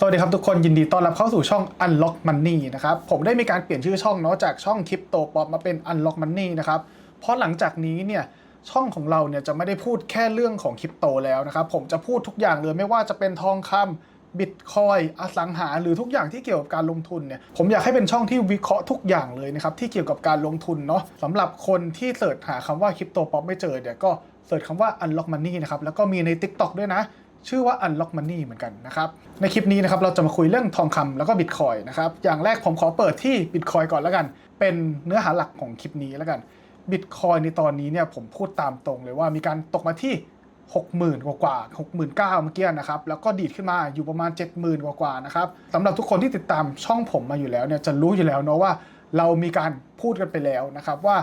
สวัสดีครับทุกคนยินดีต้อนรับเข้าสู่ช่อง Unlock Money นะครับผมได้มีการเปลี่ยนชื่อช่องเนาะจากช่องคริปโตป๊อปมาเป็น Unlock Money นะครับเพราะหลังจากนี้เนี่ยช่องของเราเนี่ยจะไม่ได้พูดแค่เรื่องของคริปโตแล้วนะครับผมจะพูดทุกอย่างเลยไม่ว่าจะเป็นทองคำบิตคอยอสังหา หรือทุกอย่างที่เกี่ยวกับการลงทุนเนี่ยผมอยากให้เป็นช่องที่วิเคราะห์ทุกอย่างเลยนะครับที่เกี่ยวกับการลงทุนเนาะสำหรับคนที่เสิร์ชหาคำว่าคริปโตป๊อปไม่เจอเนี่ยก็เสิร์ชคำว่า Unlock Money นะครับแล้วก็มีใน TikTok ด้วยนะ ชื่อว่า Unlock Money เหมือนกันนะครับ ในคลิปนี้นะครับเราจะมาคุยเรื่องทองคำแล้วก็บิตคอยนะครับ อย่างแรกผมขอเปิดที่บิตคอยก่อนแล้วกัน เป็นเนื้อหาหลักของคลิปนี้แล้วกันบิตคอยในตอนนี้เนี่ยผมพูดตามตรงเลยว่ามีการตกมาที่ 60,000 กว่ากว่า69,000เมื่อกี้นะครับ แล้วก็ดีดขึ้นมาอยู่ประมาณ 70,000 กว่ากว่านะครับสำหรับทุกคนที่ติดตามช่องผมมาอยู่แล้วเนี่ยจะรู้อยู่แล้วเนาะว่าเรามีการพูดกันไปแล้วนะครับว่า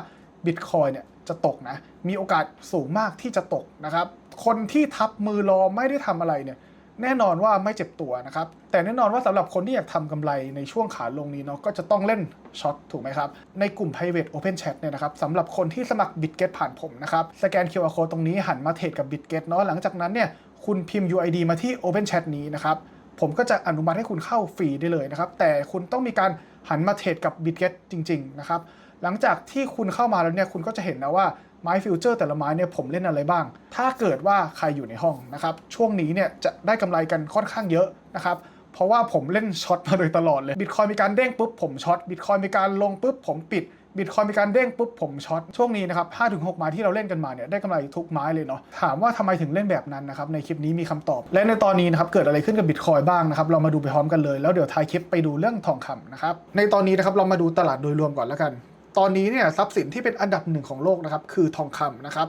บิตคอยเนี่ย จะตกนะ มีโอกาสสูงมากที่จะตกนะครับ คนที่ทับมือรอไม่ได้ทำอะไรเนี่ยแน่นอนว่าไม่เจ็บตัวนะครับ แต่แน่นอนว่าสำหรับคนที่อยากทำกำไรในช่วงขาลงนี้เนาะก็จะต้องเล่นช็อตถูกไหมครับ ในกลุ่ม private open chat เนี่ยนะครับสำหรับคนที่สมัคร bitget ผ่านผมนะครับ สแกน QR code ตรงนี้หันมาเทรดกับ bitget เนาะหลังจากนั้นเนี่ยคุณพิมพ์ UID มาที่ open chat นี้นะครับผมก็จะอนุมัติให้คุณเข้าฟรีได้เลยนะครับ แต่คุณต้องมีการหันมาเทรดกับ bitget จริง ๆ นะครับ หลังจากที่คุณเข้ามาแล้วเนี่ยคุณก็จะเห็นนะว่าไม้ฟิวเจอร์แต่ละไม้เนี่ยผมเล่นอะไรบ้าง ถ้าเกิดว่าใครอยู่ในห้องนะครับ ช่วงนี้เนี่ยจะได้กำไรกันค่อนข้างเยอะนะครับเพราะว่าผมเล่นช็อตมาโดยตลอดเลยบิตคอยมีการเด้งปุ๊บผมช็อตบิตคอยมีการลงปุ๊บผมปิดบิตคอยมีการเด้งปุ๊บผมช็อตช่วงนี้นะครับ5-6ไม้ที่เราเล่นกันมาเนี่ยได้กำไรทุกไม้เลยเนาะถามว่าทำไมถึงเล่นแบบนั้นนะครับในคลิปนี้มีคำตอบ และในตอนนี้นะครับเกิดอะไรขึ้นกับบิตคอยบ้างนะครับเรามาดูไปพร้อมกันเลยแล้วเดี๋ยวท้ายคลิปไปดูเรื่องทองคำนะครับในตอนนี้นะครับเรามาดูตลาดโดยรวมก่อนแล้วกัน ตอนนี้เนี่ยทรัพย์สินที่เป็นอันดับหนึ่งของโลกนะครับคือทองคำนะครับ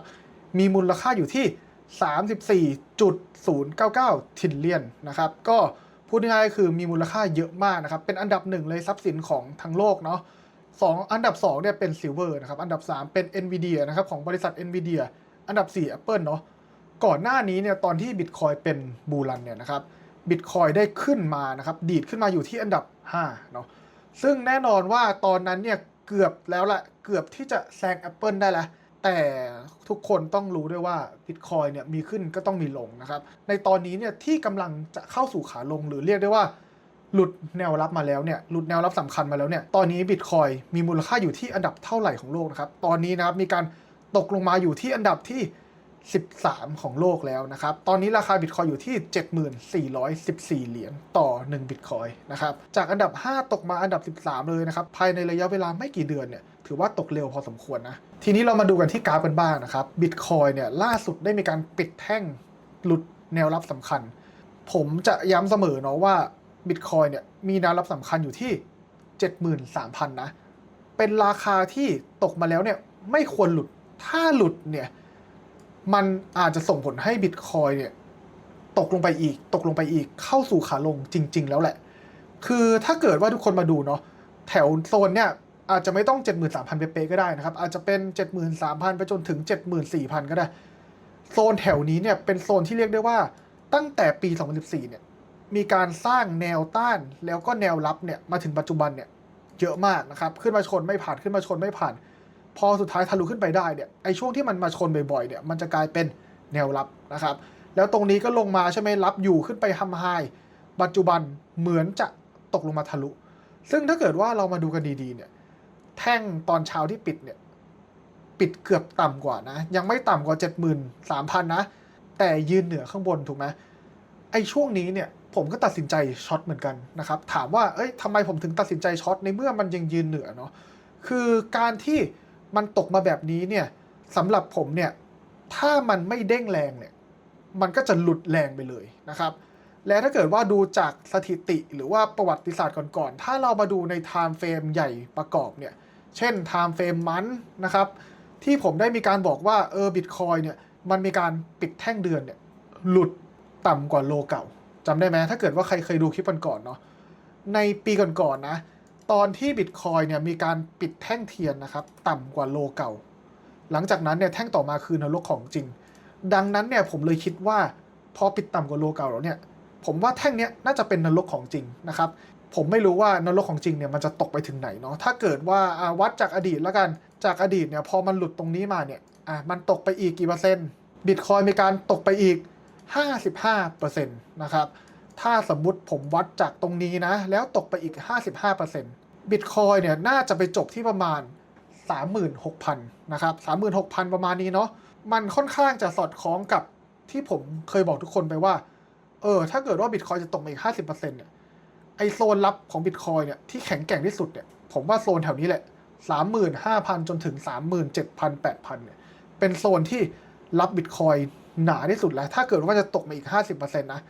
มีมูลค่าอยู่ที่ 34.099ทิลเลียนนะครับก็พูดง่ายๆคือมีมูลค่าเยอะมากนะครับเป็นอันดับหนึ่งเลยทรัพย์สินของทั้งโลกเนาะสองอันดับ2เนี่ยเป็นซิลเวอร์นะครับอันดับ 3 เป็น NVIDIA นะครับของบริษัท NVIDIA อันดับ 4 Apple เนาะก่อนหน้านี้เนี่ยตอนที่ Bitcoin เป็นบูรันเนี่ยนะครับ Bitcoin ได้ขึ้นมานะครับดีดขึ้นมาอยู่ที่อันดับ5เนาะซึ่งแน่นอนว่าตอนนั้นเนี่ย เกือบแล้วละเกือบที่จะแซง Apple ได้ละแต่ทุกคนต้องรู้ด้วยว่า Bitcoin เนี่ยมีขึ้นก็ต้องมีลงนะครับ ในตอนนี้เนี่ยที่กำลังจะเข้าสู่ขาลงหรือเรียกได้ว่า หลุดแนวรับมาแล้วเนี่ยหลุดแนวรับสำคัญมาแล้วเนี่ยตอนนี้ Bitcoin มีมูลค่าอยู่ที่อันดับเท่าไหร่ของโลกนะครับ ตอนนี้นะครับมีการตกลงมาอยู่ที่อันดับที่ 13 ของโลกแล้วนะครับ ตอนนี้ราคาบิตคอยอยู่ที่ 7414 เหรียญต่อ 1 บิตคอยนะครับ จากอันดับ 5 ตกมาอันดับ 13 เลยนะครับ ภายในระยะเวลาไม่กี่เดือนเนี่ย ถือว่าตกเร็วพอสมควรนะ ทีนี้เรามาดูกันที่กราฟกันบ้างนะครับ บิตคอยเนี่ยล่าสุดได้มีการปิดแท่งหลุดแนวรับสำคัญ ผมจะย้ำเสมอเนาะว่าบิตคอยเนี่ยมีแนวรับสำคัญอยู่ที่ 73,000 นะ เป็นราคาที่ตกมาแล้วเนี่ยไม่ควรหลุด ถ้าหลุดเนี่ย มันอาจจะส่งผลให้บิตคอยเนี่ยตกลงไปอีก ตกลงไปอีกเข้าสู่ขาลงจริง ๆ แล้วแหละ คือถ้าเกิดว่าทุกคนมาดูเนาะแถวโซนเนี่ยอาจจะไม่ต้อง 73,000 เป๊ะๆก็ได้นะครับ อาจจะเป็น 73,000 ไปจนถึง 74,000 ก็ได้ โซนแถวนี้เนี่ยเป็นโซนที่เรียกได้ว่าตั้งแต่ปี 2014 เนี่ยมีการสร้างแนวต้านแล้วก็แนวรับเนี่ยมาถึงปัจจุบันเนี่ยเยอะมากนะครับ ขึ้นมาชนไม่ผ่านขึ้นมาชนไม่ผ่าน พอสุดท้ายทะลุขึ้นไปได้เนี่ยไอช่วงที่มันมาชนบ่อยๆเนี่ยมันจะกลายเป็นแนวรับนะครับ แล้วตรงนี้ก็ลงมาใช่ไหมรับอยู่ขึ้นไปทำไฮปัจจุบันเหมือนจะตกลงมาทะลุ ซึ่งถ้าเกิดว่าเรามาดูกันดีๆเนี่ยแท่งตอนเช้าที่ปิดเนี่ยปิดเกือบต่ำกว่านะ ยังไม่ต่ำกว่า 73,000 นะ แต่ยืนเหนือข้างบนถูกไหมไอ้ช่วงนี้เนี่ยผมก็ตัดสินใจช็อตเหมือนกันนะครับ ถามว่าเอ้ยทำไมผมถึงตัดสินใจช็อตในเมื่อมันยังยืนเหนือเนาะคือการที่ มันตกมาแบบนี้เนี่ยสำหรับผมเนี่ยถ้ามันไม่เด้งแรงเนี่ยมันก็จะหลุดแรงไปเลยนะครับ และถ้าเกิดว่าดูจากสถิติหรือว่าประวัติศาสตร์ก่อนๆ ถ้าเรามาดูในไทม์เฟรมใหญ่ประกอบเนี่ย เช่นไทม์เฟรมมันนะครับ ที่ผมได้มีการบอกว่าเออบิตคอยเนี่ยมันมีการปิดแท่งเดือนเนี่ยหลุดต่ำกว่าโลเก่าจำได้ไหมถ้าเกิดว่าใครเคยดูคลิปก่อนๆเนาะในปีก่อนๆนะ ตอนที่บิตคอยเนี่ยมีการปิดแท่งเทียนนะครับ ต่ำกว่าโลเก่า หลังจากนั้นเนี่ยแท่งต่อมาคือนรกของจริง ดังนั้นเนี่ยผมเลยคิดว่าพอปิดต่ำกว่าโลเก่าแล้วเนี่ยผมว่าแท่งเนี้ยน่าจะเป็นนรกของจริงนะครับ ผมไม่รู้ว่านรกของจริงเนี่ยมันจะตกไปถึงไหนเนาะถ้าเกิดว่าอาวัดจากอดีตแล้วกันจากอดีตเนี่ยพอมันหลุดตรงนี้มาเนี่ยอะมันตกไปอีกกี่เปอร์เซ็นต์บิตคอยมีการตกไปอีก 55%นะครับ ถ้าสมมติผมวัดจากตรงนี้นะ แล้วตกไปอีก 55%บิตคอยเนี่ยน่าจะไปจบที่ประมาณ 36,000 นะครับ 36,000 ประมาณนี้เนาะ มันค่อนข้างจะสอดคล้องกับที่ผมเคยบอกทุกคนไปว่า เออ ถ้าเกิดว่าบิตคอยจะตกมาอีก 50%เนี่ย ไอโซนลับของบิตคอยเนี่ยที่แข็งแกร่งที่สุดเนี่ย ผมว่าโซนแถวนี้แหละ 35,000 จนถึง 37,000 8,000 เนี่ย เป็นโซนที่รับบิตคอยหนาที่สุดแล้ว ถ้าเกิดว่าจะตกมาอีก 50%นะ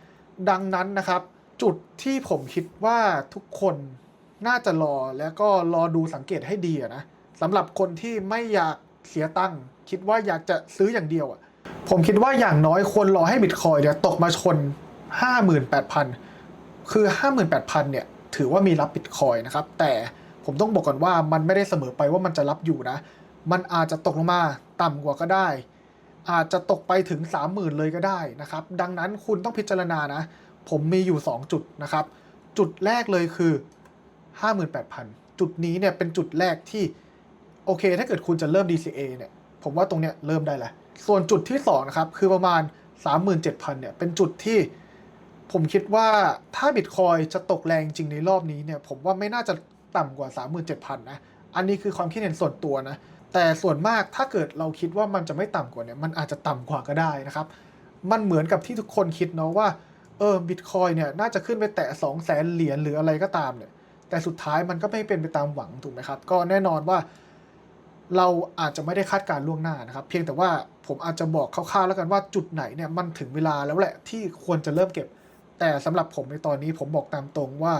ดังนั้นนะครับ จุดที่ผมคิดว่าทุกคนน่าจะรอแล้วก็รอดูสังเกตให้ดีนะสำหรับคนที่ไม่อยากเสียตังค์คิดว่าอยากจะซื้ออย่างเดียวอะผมคิดว่าอย่างน้อยควรรอให้บิตคอยเนี่ยตกมาชน 58,000 คือ 58,000 เนี่ย ถือว่ามีรับบิตคอยนะครับ แต่ผมต้องบอกก่อนว่ามันไม่ได้เสมอไปว่ามันจะรับอยู่นะ มันอาจจะตกลงมาต่ำกว่าก็ได้ อาจจะตกไปถึง 30,000 เลยก็ได้นะครับ ดังนั้นคุณต้องพิจารณานะ ผมมีอยู่ 2 จุดนะครับ จุดแรกเลยคือ 58,000 จุดนี้เนี่ยเป็นจุดแรกที่ โอเค ถ้าเกิดคุณจะเริ่ม DCA เนี่ย ผมว่าตรงเนี้ยเริ่มได้แหละส่วนจุดที่ 2 นะครับ คือประมาณ 37,000 เนี่ย เป็นจุดที่ผมคิดว่าถ้าบิตคอยจะตกแรงจริงในรอบนี้เนี่ย ผมว่าไม่น่าจะต่ำกว่า 37,000 นะ อันนี้คือความคิดเห็นส่วนตัวนะ แต่ส่วนมากถ้าเกิดเราคิดว่ามันจะไม่ต่ำกว่าเนี่ยมันอาจจะต่ำกว่าก็ได้นะครับ มันเหมือนกับที่ทุกคนคิดเนาะว่าเออบิตคอยเนี่ยน่าจะขึ้นไปแตะ 2 0 0แสนเหรียญหรืออะไรก็ตามเนี่ย แต่สุดท้ายมันก็ไม่เป็นไปตามหวังถูกไหมครับ ก็แน่นอนว่า เราอาจจะไม่ได้คาดการณ์ล่วงหน้านะครับ เพียงแต่ว่าผมอาจจะบอกคร่าวๆแล้วกันว่าจุดไหนเนี่ยมันถึงเวลาแล้วแหละที่ควรจะเริ่มเก็บ แต่สำหรับผมในตอนนี้ผมบอกตามตรงว่า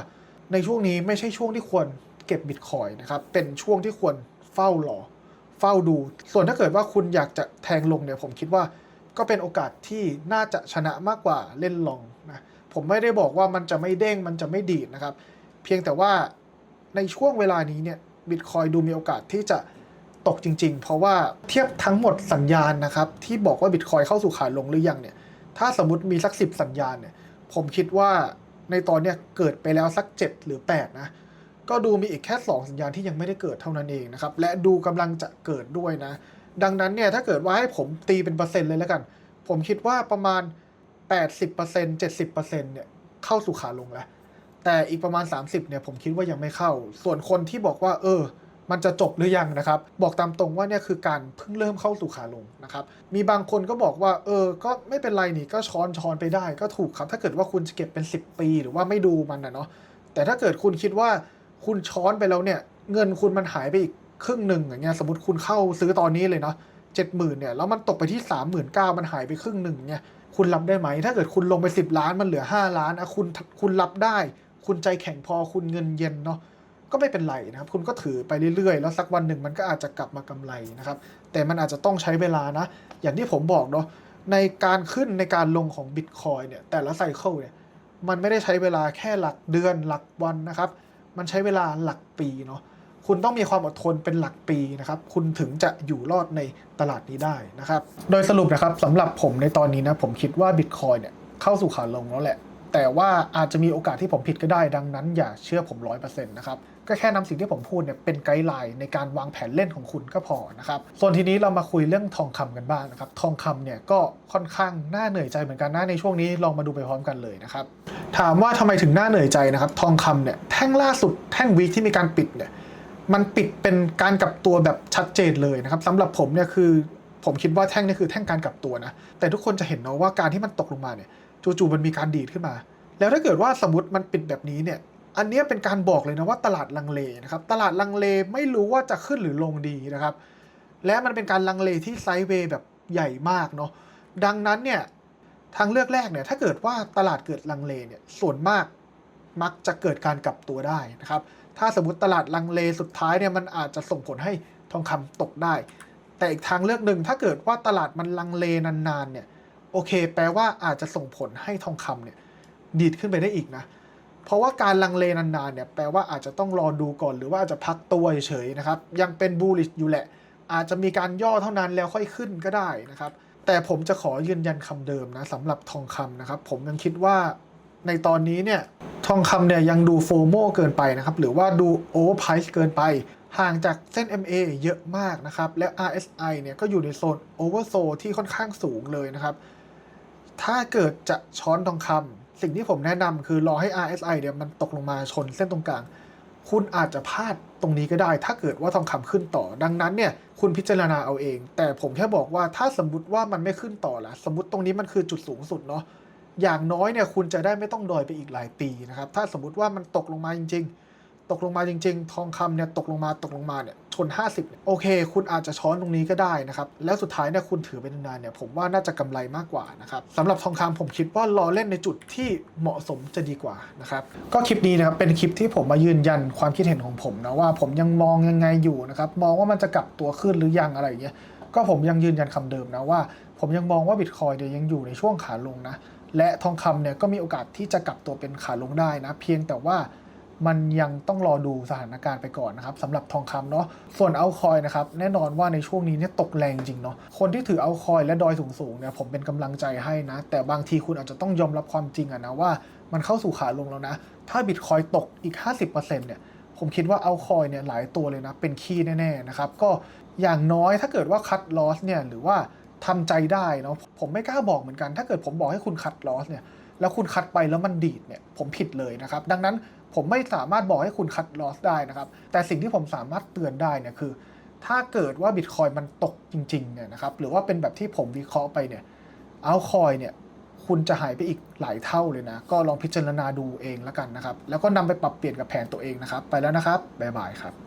ในช่วงนี้ไม่ใช่ช่วงที่ควรเก็บบิตคอยนะครับเป็นช่วงที่ควรเฝ้ารอ เฝ้าดู ส่วนถ้าเกิดว่าคุณอยากจะแทงลงเนี่ยผมคิดว่าก็เป็นโอกาสที่น่าจะชนะมากกว่าเล่นลองนะผมไม่ได้บอกว่ามันจะไม่เด้งมันจะไม่ดีดนะครับ เพียงแต่ว่าในช่วงเวลานี้เนี่ยบิตคอยดูมีโอกาสที่จะตกจริง ๆ เพราะว่าเทียบทั้งหมดสัญญาณนะครับที่บอกว่าบิตคอยเข้าสู่ขาลงหรือยังเนี่ยถ้าสมมติมีสักสิบสัญญาณเนี่ยผมคิดว่าในตอนเนี้ยเกิดไปแล้วสัก 7 หรือ 8 นะ ก็ดูมีอีกแค่ 2 สัญญาณที่ยังไม่ได้เกิดเท่านั้นเองนะครับ และดูกำลังจะเกิดด้วยนะ ดังนั้นเนี่ยถ้าเกิดว่าให้ผมตีเป็นเปอร์เซ็นต์เลยแล้วกัน ผมคิดว่าประมาณ 80% 70%เนี่ยเข้าสู่ขาลงแล้ว แต่อีกประมาณ 30เนี่ยผมคิดว่ายังไม่เข้า ส่วนคนที่บอกว่า เออ มันจะจบหรือยังนะครับ บอกตามตรงว่าเนี่ยคือการเพิ่งเริ่มเข้าสู่ขาลงนะครับ มีบางคนก็บอกว่า เออ ก็ไม่เป็นไรนี่ก็ช้อนช้อนไปได้ก็ถูกครับ ถ้าเกิดว่าคุณจะเก็บเป็น 10 ปี หรือว่าไม่ดูมันนะเนาะ แต่ถ้าเกิดคุณคิดว่า คุณช้อนไปแล้วเนี่ย เงินคุณมันหายไปอีกครึ่งหนึ่งอย่างเงี้ยสมมติคุณเข้าซื้อตอนนี้เลยเนาะเจ็ดหมื่นเนี่ยแล้วมันตกไปที่สามหมื่นเก้ามันหายไปครึ่งหนึ่งเนี่ยคุณรับได้ไหม ถ้าเกิดคุณลงไปสิบล้านมันเหลือห้าล้านอะคุณคุณรับได้ คุณใจแข็งพอคุณเงินเย็นเนาะก็ไม่เป็นไรนะครับ คุณก็ถือไปเรื่อยๆ แล้วสักวันหนึ่งมันก็อาจจะกลับมากำไรนะครับ แต่มันอาจจะต้องใช้เวลานะ อย่างที่ผมบอกเนาะในการขึ้นในการลงของบิตคอยเนี่ยแต่ละไซเคิลเนี่ยมันไม่ได้ใช้เวลาแค่หลักเดือนหลักวันนะครับ มันใช้เวลาหลักปีเนาะคุณต้องมีความอดทนเป็นหลักปีนะครับ คุณถึงจะอยู่รอดในตลาดนี้ได้นะครับ โดยสรุปนะครับสำหรับผมในตอนนี้นะผมคิดว่าบิตคอยเนี่ยเข้าสู่ขาลงแล้วแหละ แต่ว่าอาจจะมีโอกาสที่ผมผิดก็ได้ดังนั้น อย่าเชื่อผมร้อยเปอร์เซ็นต์นะครับก็แค่นำสิ่งที่ผมพูดเนี่ยเป็นไกด์ไลน์ในการวางแผนเล่นของคุณก็พอนะครับ ส่วนทีนี้เรามาคุยเรื่องทองคำกันบ้างนะครับ ทองคำเนี่ยก็ค่อนข้างน่าเหนื่อยใจเหมือนกันนะในช่วงนี้ลองมาดูไปพร้อมกันเลยนะครับ ถามว่าทำไมถึงน่าเหนื่อยใจนะครับ ทองคำเนี่ยแท่งล่าสุดแท่งวีคที่มีการปิดเนี่ยมันปิดเป็นการกลับตัวแบบชัดเจนเลยนะครับสำหรับผมเนี่ยคือผมคิดว่าแท่งนี่คือแท่งการกลับตัวนะ แต่ทุกคนจะเห็นเนาะว่าการที่มันตกลงมาเนี่ยจู่ๆมันมีการดีดขึ้นมา แล้วถ้าเกิดว่าสมมติมันปิดแบบนี้เนี่ยอันนี้เป็นการบอกเลยนะว่าตลาดลังเลนะครับตลาดลังเลไม่รู้ว่าจะขึ้นหรือลงดีนะครับ และมันเป็นการลังเลที่ไซด์เวย์แบบใหญ่มากเนาะดังนั้นเนี่ย ทางเลือกแรกเนี่ยถ้าเกิดว่าตลาดเกิดลังเลเนี่ยส่วนมากมักจะเกิดการกลับตัวได้นะครับ ถ้าสมมติตลาดลังเลสุดท้ายเนี่ยมันอาจจะส่งผลให้ทองคำตกได้ แต่อีกทางเลือกหนึ่งถ้าเกิดว่าตลาดมันลังเลนานๆเนี่ยโอเค แปลว่าอาจจะส่งผลให้ทองคำเนี่ยดีดขึ้นไปได้อีกนะ เพราะว่าการลังเลนานๆเนี่ยแปลว่าอาจจะต้องรอดูก่อนหรือว่าอาจจะพักตัวเฉยๆนะครับ ยังเป็นบูลลิชอยู่แหละ อาจจะมีการย่อเท่านั้นแล้วค่อยขึ้นก็ได้นะครับ แต่ผมจะขอยืนยันคำเดิมนะสำหรับทองคำนะครับ ผมยังคิดว่าในตอนนี้เนี่ยทองคำเนี่ยยังดูโฟโมเกินไปนะครับ หรือว่าดูโอเวอร์ไพรส์เกินไป ห่างจากเส้น MA เยอะมากนะครับ และ RSI เนี่ยก็อยู่ในโซนโอเวอร์โซที่ค่อนข้างสูงเลยนะครับ ถ้าเกิดจะช้อนทองคำสิ่งที่ผมแนะนำคือรอให้ RSI เนี่ยมันตกลงมาชนเส้นตรงกลาง คุณอาจจะพลาดตรงนี้ก็ได้ ถ้าเกิดว่าทองคำขึ้นต่อดังนั้นเนี่ย คุณพิจารณาเอาเอง แต่ผมแค่บอกว่าถ้าสมมติว่ามันไม่ขึ้นต่อละสมมติตรงนี้มันคือจุดสูงสุดเนาะอย่างน้อยเนี่ยคุณจะได้ไม่ต้องดอยไปอีกหลายปีนะครับถ้าสมมติว่ามันตกลงมาจริง ๆ ตกลงมาจริง ๆ ทองคำเนี่ยตกลงมาตกลงมาเนี่ยชน 50 โอเค คุณอาจจะช้อนตรงนี้ก็ได้นะครับ แล้วสุดท้ายเนี่ยคุณถือไปนานๆเนี่ยผมว่าน่าจะกำไรมากกว่านะครับสำหรับทองคำผมคิดว่ารอเล่นในจุดที่เหมาะสมจะดีกว่านะครับ ก็คลิปนี้นะครับเป็นคลิปที่ผมมายืนยันความคิดเห็นของผมนะว่าผมยังมองยังไงอยู่นะครับมองว่ามันจะกลับตัวขึ้นหรือยังอะไรอย่างเงี้ยก็ผมยังยืนยันคำเดิมนะว่า ผมยังมองว่าบิตคอยเนี่ยยังอยู่ในช่วงขาลงนะและทองคำเนี่ยก็มีโอกาสที่จะกลับตัวเป็นขาลงได้นะ เพียงแต่ว่า มันยังต้องรอดูสถานการณ์ไปก่อนนะครับสำหรับทองคำเนาะส่วนเอาคอยนะครับแน่นอนว่าในช่วงนี้เนี่ยตกแรงจริงเนาะคนที่ถือเอาคอยและดอยสูงๆเนี่ยผมเป็นกำลังใจให้นะ แต่บางทีคุณอาจจะต้องยอมรับความจริงอะนะว่ามันเข้าสู่ขาลงแล้วนะ ถ้าบิตคอยตกอีก 50%เนี่ยผมคิดว่าเอาคอยเนี่ยหลายตัวเลยนะ เป็นคีย์แน่ๆนะครับก็อย่างน้อยถ้าเกิดว่าคัดลอสเนี่ยหรือว่าทำใจได้เนาะผมไม่กล้าบอกเหมือนกัน ถ้าเกิดผมบอกให้คุณคัดลอสเนี่ย แล้วคุณคัดไปแล้วมันดีดเนี่ยผมผิดเลยนะครับ ดังนั้นผมไม่สามารถบอกให้คุณคัดลอสได้นะครับ แต่สิ่งที่ผมสามารถเตือนได้เนี่ยคือ ถ้าเกิดว่าบิตคอยมันตกจริงๆเนี่ยนะครับหรือว่าเป็นแบบที่ผมวิเคราะห์ไปเนี่ยเอาคอยเนี่ยคุณจะหายไปอีกหลายเท่าเลยนะ ก็ลองพิจารณาดูเองแล้วกันนะครับ แล้วก็นำไปปรับเปลี่ยนกับแผนตัวเองนะครับ ไปแล้วนะครับ บ๊ายบายครับ